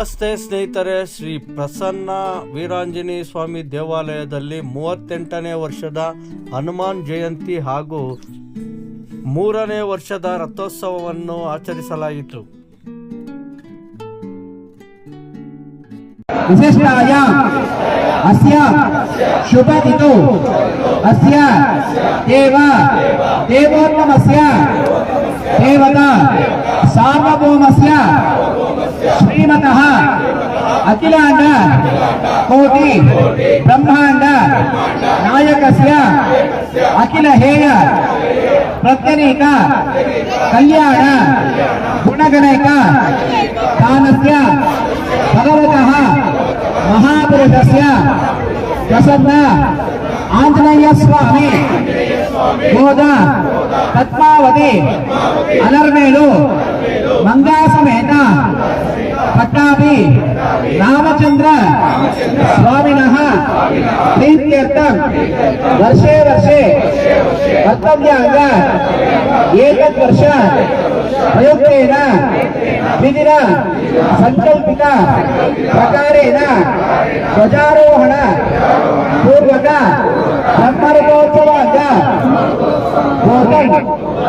ನಮಸ್ತೆ ಸ್ನೇಹಿತರೆ ಶ್ರೀ ಪ್ರಸನ್ನ ವೀರಾಂಜನಿ ಸ್ವಾಮಿ ದೇವಾಲಯದಲ್ಲಿ ಮೂವತ್ತೆಂಟನೇ ವರ್ಷದ ಹನುಮಾನ್ ಜಯಂತಿ ಹಾಗೂ ಮೂರನೇ ವರ್ಷದ ರಥೋತ್ಸವವನ್ನು ಆಚರಿಸಲಾಯಿತು దేవత సార్వభౌమస్య శ్రీమత అఖిలాండ కోటి బ్రహ్మాండ నాయకస్య అఖిల హేయ ప్రత్యనీక కళ్యాణ గుణగణైక స్థానస్య భగవత మహాపురుషస్య ప్రసన్న ఆంజనేయ స్వామి గోదా తత్వ పద్మావతి అలర్మేలు మంగాసమేత పట్టాభి రామచంద్ర స్వామిన వర్షే వర్షే కర్తవ్యాంగ ఏకద్వర్ష ప్రయుక్తేన విధిన సంకల్పిత ప్రకారేణ ధ్వజారోహణ పూర్వక బ్రహ్మరథోత్సవాంగ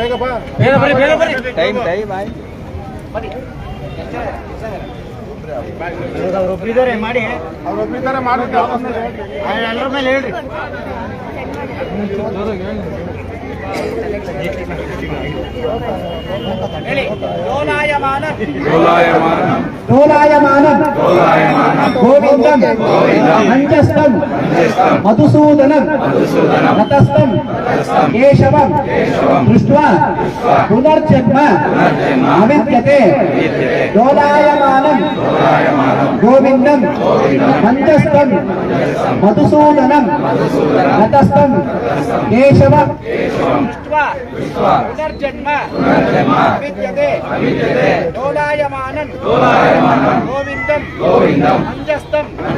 ಬೇಗ ಬರ್ರಿ ಬೇಗ ಬರಿ ಟೈಮ್ ಟೈಮ್ ಆಯ್ತು ಬರ್ರಿ ಒಬ್ರಿದ್ದಾರೆ ಮಾಡಿ ಅವ್ರು ಒಬ್ರಿದ್ದಾರೆ ಮಾಡಿ ಎಲ್ಲರ ಮೇಲೆ ಹೇಳ್ರಿ డోలాయమానం డోలాయమానం డోలాయమానం డోలాయమానం గోవిందం గోవిందం మంచస్థం మంచస్థం మధుసూదనం మధుసూదనం రతస్థం రతస్థం కేశవం కేశవం దృష్ట్వా దృష్ట్వా పునర్జన్మ పునర్జన్మ అవిద్యతే డోలాయమానం గోవిందం మంచస్థం మధుసూదనం మధుసూదనం కేశవం కేశవం పునర్జన్మ అవిద్యతే அமித்ததே அமித்ததே தோலாயமானன் தோலாயமானன் கோவிந்தம் கோவிந்தம்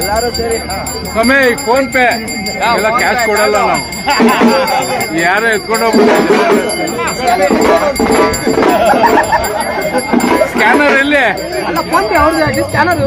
ಎಲ್ಲಾರು ಸೇರಿ ಸಮಯ ಫೋನ್ ಪೇ ಎಲ್ಲ ಕ್ಯಾಶ್ ಕೊಡಲ್ಲ ನಾವು ಯಾರು ಎತ್ಕೊಂಡು ಸ್ಕ್ಯಾನರ್ ಎಲ್ಲಿ ಸ್ಕ್ಯಾನರ್